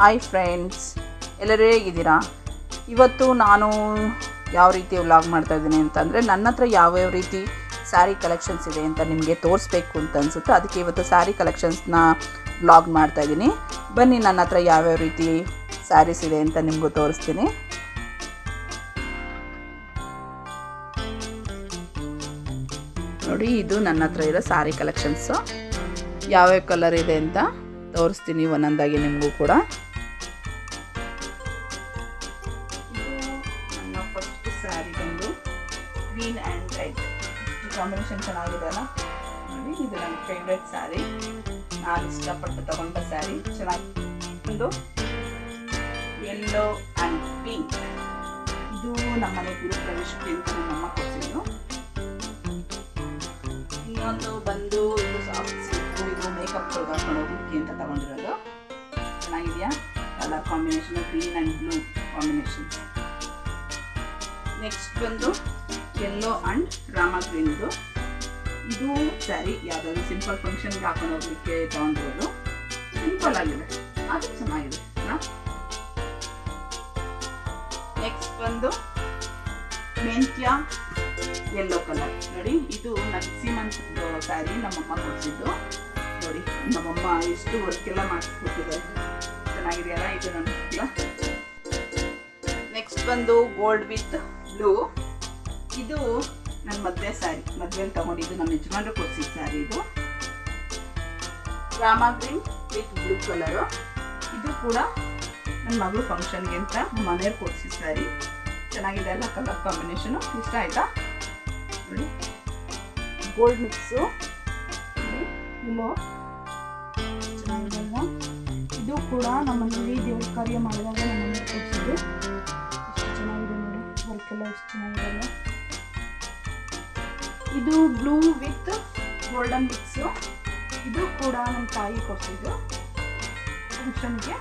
Hi friends ಎಲ್ಲರೂ ಹೇಗಿದ್ದೀರಾ? ಇವತ್ತು ನಾನು ಯಾವ ರೀತಿ ವ್ಲಾಗ್ ಮಾಡ್ತಾ ಇದ್ದೀನಿ ಅಂತಂದರೆ ನನ್ನ ಹತ್ರ ಯಾವ್ಯಾವ ರೀತಿ ಸ್ಯಾರಿ ಕಲೆಕ್ಷನ್ಸ್ ಇದೆ ಅಂತ ನಿಮಗೆ ತೋರಿಸ್ಬೇಕು ಅಂತ ಅನಿಸುತ್ತೆ. ಅದಕ್ಕೆ ಇವತ್ತು ಸ್ಯಾರಿ ಕಲೆಕ್ಷನ್ಸ್ನ ವ್ಲಾಗ್ ಮಾಡ್ತಾ ಇದ್ದೀನಿ. ಬನ್ನಿ ನನ್ನ ಹತ್ರ ಯಾವ್ಯಾವ ರೀತಿ ಸ್ಯಾರೀಸ್ ಇದೆ ಅಂತ ನಿಮಗೂ ತೋರಿಸ್ತೀನಿ. ನೋಡಿ, ಇದು ನನ್ನ ಹತ್ರ ಇರೋ ಸ್ಯಾರಿ ಕಲೆಕ್ಷನ್ಸು ಯಾವ್ಯಾವ ಕಲರ್ ಇದೆ ಅಂತ ತೋರಿಸ್ತೀನಿ ಒಂದೊಂದಾಗಿ ನಿಮಗೂ ಕೂಡ. ಕಾಂಬಿನೇಷನ್ ಚೆನ್ನಾಗಿದೆ ಅಲ್ಲ? ನೋಡಿ, ಇದು ನನ್ನ ಫೇವ್ರೆಟ್ ಸ್ಯಾರಿ ನಾನು ಇಷ್ಟಪಟ್ಟು ತಗೊಂಡ ಸ್ಯಾರಿ ಚೆನ್ನಾಗಿ ಒಂದು ಯೆಲ್ಲೋ ಆ್ಯಂಡ್ ಪಿಂಕ್ ಇದು ನಮ್ಮನೆ ಗುರು ಪ್ರವೇಶಕ್ಕೆ ಅಂತ ನಮ್ಮಮ್ಮ ಕೊಡ್ಸಿದ್ದು ಇನ್ನೊಂದು ಬಂದು ಇದು ಸಾಫ್ಟ್ ಇದು ಮೇಕಪ್ ಹಾಕೊಂಡು ಹೋಗೋಕ್ಕೆ ಅಂತ ತಗೊಂಡಿರೋದು. ಚೆನ್ನಾಗಿದೆಯಾ? Colour combination green and blue combination next ಬಂದು ಯೆಲ್ಲೋ ಅಂಡ್ ರಾಮಾ ಗ್ರೀನ್ದು ಇದು ಸ್ಯಾರಿ ಯಾವುದಾದ್ರು ಸಿಂಪಲ್ ಫಂಕ್ಷನ್ಗೆ ಹಾಕೊಂಡು ಹೋಗ್ಲಿಕ್ಕೆ ತಗೊಂಡಿರೋದು. ಸಿಂಪಲ್ ಆಗಿದೆ. ಅದು ಚೆನ್ನಾಗಿದೆ ನೆಕ್ಸ್ಟ್ ಬಂದು ಮೆಂತ್ಯ ಯೆಲ್ಲೋ ಕಲರ್ ನೋಡಿ, ಇದು ನನ್ನ ಸೀಮಂತ್ ಸ್ಯಾರಿ ನಮ್ಮಮ್ಮ ಕೊಡಿಸಿದ್ದು. ನೋಡಿ, ನಮ್ಮಮ್ಮ ಎಷ್ಟು ವರ್ಕೆಲ್ಲ ಎಲ್ಲ ಮಾಡಿಸ್ಕೊಟ್ಟಿದ್ದಾರೆ. ಚೆನ್ನಾಗಿದೆಯಲ್ಲ ಇದು ನನ್ನ ನೆಕ್ಸ್ಟ್ ಬಂದು ಗೋಲ್ಡ್ ವಿತ್ ಬ್ಲೂ ಇದು ನನ್ನ ಮದುವೆ ಸ್ಯಾರಿ ಮದುವೆಯಲ್ಲಿ ತಗೊಂಡಿದ್ದು ನಮ್ಮ ಯಜಮಾನ್ರು ಕೊಡಿಸಿದ ಸ್ಯಾರಿ ಇದು. Rama green with blue colour. ಇದು ಕೂಡ ನನ್ನ ಮಗಳು ಫಂಕ್ಷನ್ಗೆ ಅಂತ ಮನೆಯವ್ರು ಕೊಡಿಸಿದ ಸ್ಯಾರಿ ಚೆನ್ನಾಗಿದೆ ಅಲ್ಲ ಕಲರ್ ಕಾಂಬಿನೇಷನು ಇಷ್ಟ ಆಯಿತಾ? ನೋಡಿ. ಗೋಲ್ಡ್ ಮಿಕ್ಸು ಇದು ಕೂಡ ನಮ್ಮಲ್ಲಿ ದೇವ್ರ ಕಾರ್ಯ ಮಾಡಿದಾಗ ನಮ್ಮಲ್ಲಿ ಕೊಡಿಸಿದ್ದು. ಎಷ್ಟು ಚೆನ್ನಾಗಿದೆ ನೋಡಿ. ವರ್ಕ್ ಎಲ್ಲ ಎಷ್ಟು ಚೆನ್ನಾಗಿದೆ ಇದು ಬ್ಲೂ ವಿತ್ ಗೋಲ್ಡನ್ ಮಿಕ್ಸು ಇದು ಕೂಡ ನಮ್ಮ ತಾಯಿ ಕೊಟ್ಟಿದ್ದು. ಫಂಕ್ಷನ್ಗೆ.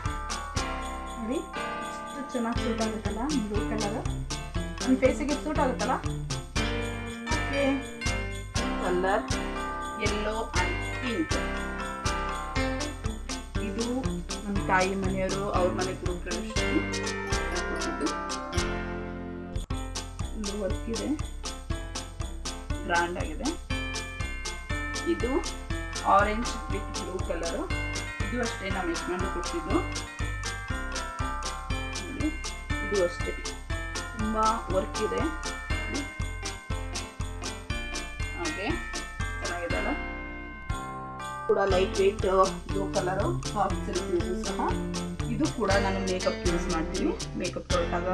ನೋಡಿ, ಎಷ್ಟು ಚೆನ್ನಾಗಿ ಸೂಟ್ ಆಗುತ್ತಲ್ಲ ಬ್ಲೂ ಕಲರ್ ನಮ್ಮ ಫೇಸಿಗೆ ಸೂಟ್ ಆಗುತ್ತಲ್ಲ? Okay. Colour yellow and pink ಇದು ನಮ್ಮ ತಾಯಿ ಮನೆಯವರು ಅವ್ರ ಮನೆ ಕೊಟ್ಟಿದ್ದು. ಇಲ್ಲಿ ವರ್ಕ್ ಇದೆ. ಬ್ರಾಂಡ್ ಆಗಿದೆ ಇದು ಆರೆಂಜ್ ವಿತ್ ಬ್ಲೂ ಕಲರು ಇದು ಅಷ್ಟೇ ನಾವು ಯಜಮಾನ್ರು ಕೊಟ್ಟಿದ್ದು. ಇದು ಅಷ್ಟೇ. ತುಂಬ ವರ್ಕ್ ಇದೆ. ಹಾಗೆ ಚೆನ್ನಾಗಿದಲ್ಲ ಕೂಡ light weight blue colour soft silk ಸಹ. ಇದು ಕೂಡ ನಾನು ಮೇಕಪ್ ಯೂಸ್ ಮಾಡ್ತೀನಿ. ಮೇಕಪ್ ತೊಗೊಳ್ಟಾಗ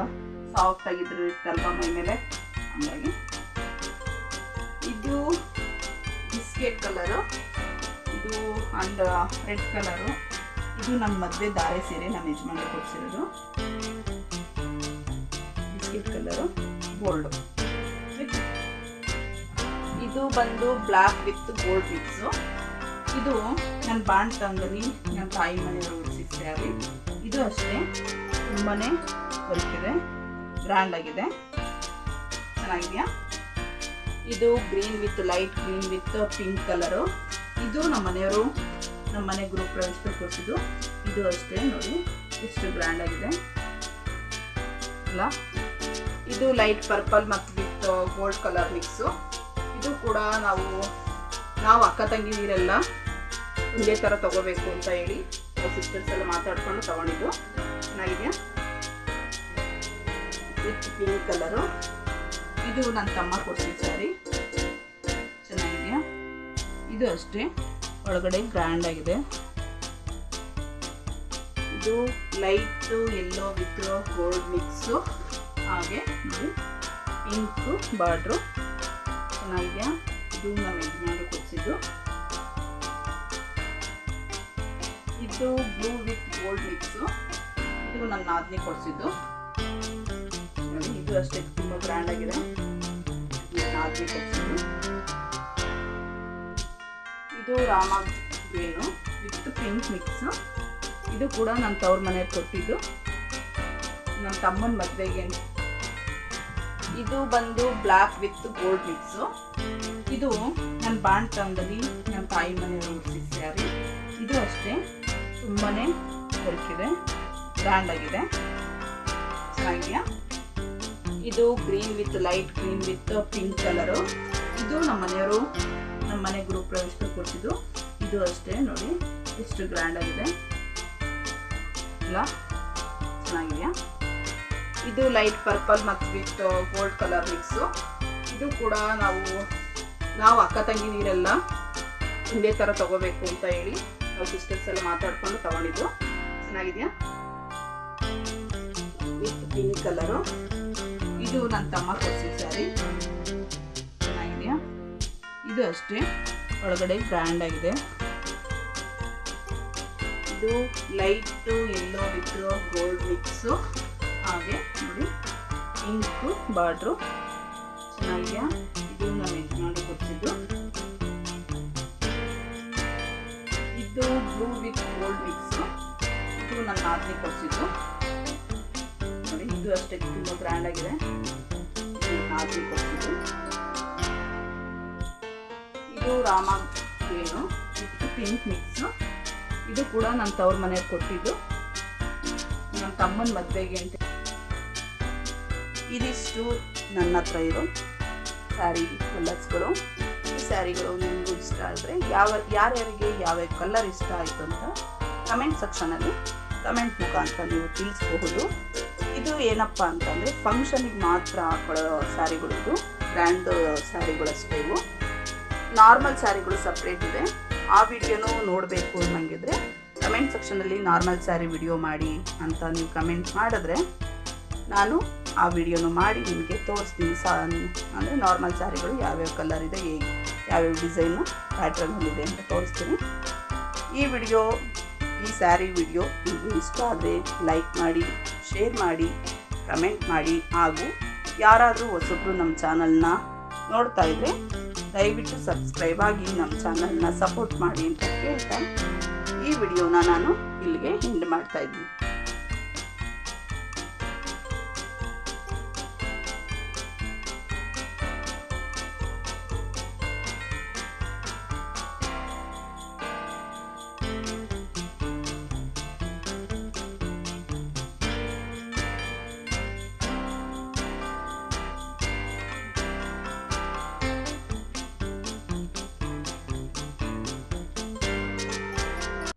ಸಾಫ್ಟ್ ಆಗಿದ್ರೆ ಇರ್ತಲ್ವ ಮೈ ಮೇಲೆ ಹಂಗಾಗಿ. ಬಿಸ್ಕೆಟ್ ಕಲರು ಇದು ಅಂಡ್ ರೆಡ್ ಕಲರು ಇದು ನಮ್ಮ ಮದುವೆ ದಾರೆ ಸೀರೆ ನಮ್ಮ ಯಜಮಾನ ಕೊಡಿಸಿರೋದು. ಬಿಸ್ಕೆಟ್ ಕಲರು ಗೋಲ್ಡು ಇದು ಬಂದು ಬ್ಲ್ಯಾಕ್ ವಿತ್ ಗೋಲ್ಡ್ ಮಿಕ್ಸು ಇದು ನನ್ನ ಬಾಂಡ್ ತಂಗಲಿ ನನ್ನ ತಾಯಿ ಮನೆಯವರು ಸ್ಯಾರಿ ಇದು ಅಷ್ಟೇ. ತುಂಬಾ ವರ್ಕ್ ಇದೆ ಬ್ರ್ಯಾಂಡ್ ಆಗಿದೆ. ಚೆನ್ನಾಗಿದೆಯಾ? ಇದು green with light green with pink colour. ಇದು ನಮ್ಮ ಮನೆಯವರು, ನಮ್ಮ ಮನೆ ಗ್ರೂಪ್ ಪ್ರವೇಶಕ್ಕೆ ಕೊಡಿಸಿದ್ದು. ಇದು ಅಷ್ಟೇ ನೋಡಿ ಎಷ್ಟು ಗ್ರ್ಯಾಂಡ್ ಆಗಿದೆ. ಅಲ್ಲ, ಇದು ಲೈಟ್ ಪರ್ಪಲ್ ಮತ್ತು ವಿತ್ ಗೋಲ್ಡ್ ಕಲರ್ ಮಿಕ್ಸು. ಇದು ಕೂಡ ನಾವು ನಾವು ಅಕ್ಕ ತಂಗಿದಿರೆಲ್ಲ ಒಂದೇ ಥರ ತಗೋಬೇಕು ಅಂತ ಹೇಳಿ ಸಿಸ್ಟರ್ಸ್ ಎಲ್ಲ ಮಾತಾಡ್ಕೊಂಡು ತಗೊಂಡಿದ್ದು. ಚೆನ್ನಾಗಿದೆ ವಿತ್ ಪಿಂಕ್ ಕಲರು. ಇದು ನನ್ನ ತಮ್ಮ ಕೊಡ್ತೀನಿ ಸ್ಯಾರಿ ಚೆನ್ನಾಗಿದೆಯಾ? ಇದು ಅಷ್ಟೇ. ಒಳಗಡೆ ಗ್ರ್ಯಾಂಡ್ ಆಗಿದೆ. ಇದು light yellow with gold mix ಹಾಗೆ ನೋಡಿ ಇಂಕು ಬಾರ್ಡ್ರು ಚೆನ್ನಾಗಿದೆಯಾ? ಇದು ನಮ್ಮ ಯಜಮಾನರು ಕೊಡಿಸಿದ್ದು. ಇದು ಬ್ಲೂ ವಿತ್ ಗೋಲ್ಡ್ ಮಿಕ್ಸು ಇದು ನನ್ನ ನಾದಿನಿ ಕೊಡಿಸಿದ್ದು. ಇದು ಅಷ್ಟೇ ತುಂಬ ಗ್ರ್ಯಾಂಡ್ ಆಗಿದೆ. ನಾದಿನಿ ಕೊಡಿಸಿದ್ದು ಇದು Rama green with pink mix. ಇದು ಕೂಡ ನನ್ನ ತವ್ರ ಮನೆಗೆ ಕೊಟ್ಟಿದ್ದು. ನಮ್ಮ ತಮ್ಮನ ಮದುವೆಗೆ. ಇದು ಬಂದು ಬ್ಲ್ಯಾಕ್ ವಿತ್ ಗೋಲ್ಡ್ ಮಿಕ್ಸು. ಇದು ನನ್ನ ಬಾಂಡ್ ತಂದಲ್ಲಿ ನನ್ನ ತಾಯಿ ಮನೆಯವರು ಉಡಿಸಿದ ಇದು ಅಷ್ಟೇ. ತುಂಬಾ ದೊರಕಿದೆ. ಇದೆ ಗ್ರ್ಯಾಂಡ್ ಆಗಿದೆ. ಚೆನ್ನಾಗಿದೆಯಾ? ಇದು green with light green with pink colour ಇದು ನಮ್ಮ ಮನೆಯವರು, ನಮ್ಮ ಮನೆ ಗ್ರೂಪ್ ಪ್ರವೇಶಕ್ಕೆ ಕೊಟ್ಟಿದ್ದು. ಇದು ಅಷ್ಟೇ, ನೋಡಿ, ಎಷ್ಟು ಗ್ರ್ಯಾಂಡ್ ಆಗಿದೆ. ಇಲ್ಲ ಚೆನ್ನಾಗಿದೆಯಾ? ಇದು ಲೈಟ್ ಪರ್ಪಲ್ ಮತ್ತು ವಿತ್ ಗೋಲ್ಡ್ ಕಲರ್ ಮಿಕ್ಸು ಇದು ಕೂಡ ನಾವು ನಾವು ಅಕ್ಕ ತಂಗಿ ನೀರೆಲ್ಲ ಒಂದೇ ಥರ ತಗೋಬೇಕು ಅಂತ ಹೇಳಿ ನಾವು ಸಿಸ್ಟರ್ಸ್ ಎಲ್ಲ ಮಾತಾಡ್ಕೊಂಡು ತಗೊಂಡಿದ್ದು. ಚೆನ್ನಾಗಿದೆಯಾ? ವಿತ್ ಪಿಂಕ್ ಕಲರು ಇದು ನನ್ನ ತಮ್ಮ ಕೊಡ್ಸಿದ ಸ್ಯಾರಿ ಚೆನ್ನಾಗಿದೆಯಾ ಇದು ಅಷ್ಟೇ. ಒಳಗಡೆ ಗ್ರ್ಯಾಂಡ್ ಆಗಿದೆ. ಇದು light yellow with gold mix ಹಾಗೆ ನೋಡಿ. ಇಂಕು ಬಾರ್ಡ್ರು ಚೆನ್ನಾಗಿದೆಯಾ ಇದು ನಮ್ಮ ಯಜಮಾನ್ರು ಕೊಡ್ಸಿದ್ದು ಇದು ಬ್ಲೂ ವಿತ್ ಗೋಲ್ಡ್ ಮಿಕ್ಸು ಇದು ನನ್ನ ನಾದಿನಿ ಕೊಡ್ಸಿದ್ದು. ಅಷ್ಟೇ ತುಂಬ ಗ್ರ್ಯಾಂಡ್ ಆಗಿದೆ. ಇದು ನಾದಿನಿ ಇದು ರಾಮ ಏನು ಇದು ಪಿಂಕ್ ಮಿಕ್ಸ್ ಇದು ಕೂಡ ನನ್ನ ತವ್ರ ಮನೆಗೆ ಕೊಟ್ಟಿದ್ದು. ನನ್ನ ತಮ್ಮನ ಮದುವೆಗೆ ಅಂತ. ಇದಿಷ್ಟು ನನ್ನ ಹತ್ರ ಇರೋ ಸ್ಯಾರಿ ಕಲರ್ಸ್ಗಳು. ಈ ಸ್ಯಾರಿಗಳು ನಿಮಗೂ ಇಷ್ಟ ಆದರೆ ಯಾವ, ಯಾರ್ಯಾರಿಗೆ ಯಾವ ಕಲರ್ ಇಷ್ಟ ಆಯಿತು ಅಂತ ಕಮೆಂಟ್ ಸೆಕ್ಷನಲ್ಲಿ ಕಮೆಂಟ್ ಮುಖಾಂತರ ನೀವು ತಿಳಿಸ್ಬಹುದು. ಇದು ಏನಪ್ಪ ಅಂತಂದರೆ ಫಂಕ್ಷನಿಗೆ ಮಾತ್ರ ಹಾಕೊಳ್ಳೋ ಸ್ಯಾರಿಗಳಿದು ಗ್ರ್ಯಾಂಡ್ ಸ್ಯಾರಿಗಳಷ್ಟೇ ಇವು. ನಾರ್ಮಲ್ ಸ್ಯಾರಿಗಳು ಸಪ್ರೇಟ್ ಇದೆ. ಆ ವಿಡಿಯೋನೂ ನೋಡಬೇಕು ಅನ್ನಂಗಿದ್ರೆ ಕಮೆಂಟ್ ಸೆಕ್ಷನಲ್ಲಿ ನಾರ್ಮಲ್ ಸ್ಯಾರಿ ವಿಡಿಯೋ ಮಾಡಿ ಅಂತ ನೀವು ಕಮೆಂಟ್ ಮಾಡಿದ್ರೆ ನಾನು ಆ ವಿಡಿಯೋನು ಮಾಡಿ ನಿಮಗೆ ತೋರಿಸ್ತೀನಿ. ಸಾ, ಅಂದರೆ ನಾರ್ಮಲ್ ಸ್ಯಾರಿಗಳು ಯಾವ್ಯಾವ ಕಲರ್ ಇದೆ, ಹೇಗೆ, ಯಾವ್ಯಾವ ಡಿಸೈನು ಇದೆ ಅಂತ ತೋರಿಸ್ತೀನಿ. ಈ ವಿಡಿಯೋ ಈ ಸ್ಯಾರಿ ವಿಡಿಯೋ ನಿಮಗೆ ಇಷ್ಟ ಆದರೆ ಲೈಕ್ ಮಾಡಿ, ಶೇರ್ ಮಾಡಿ, ಕಮೆಂಟ್ ಮಾಡಿ ಹಾಗೂ ಯಾರಾದರೂ ಹೊಸಬ್ರು ನಮ್ಮ ಚಾನಲ್ನ ನೋಡ್ತಾ ಇದ್ರೆ ದಯವಿಟ್ಟು ಸಬ್ಸ್ಕ್ರೈಬ್ ಆಗಿ ನಮ್ಮ ಚಾನಲ್ನ ಸಪೋರ್ಟ್ ಮಾಡಿ ಅಂತ ಕೇಳ್ತಾ ಈ ವಿಡಿಯೋನ ನಾನು ಇಲ್ಲಿಗೆ ಎಂಡ್ ಮಾಡ್ತಾ ಇದ್ದೀನಿ.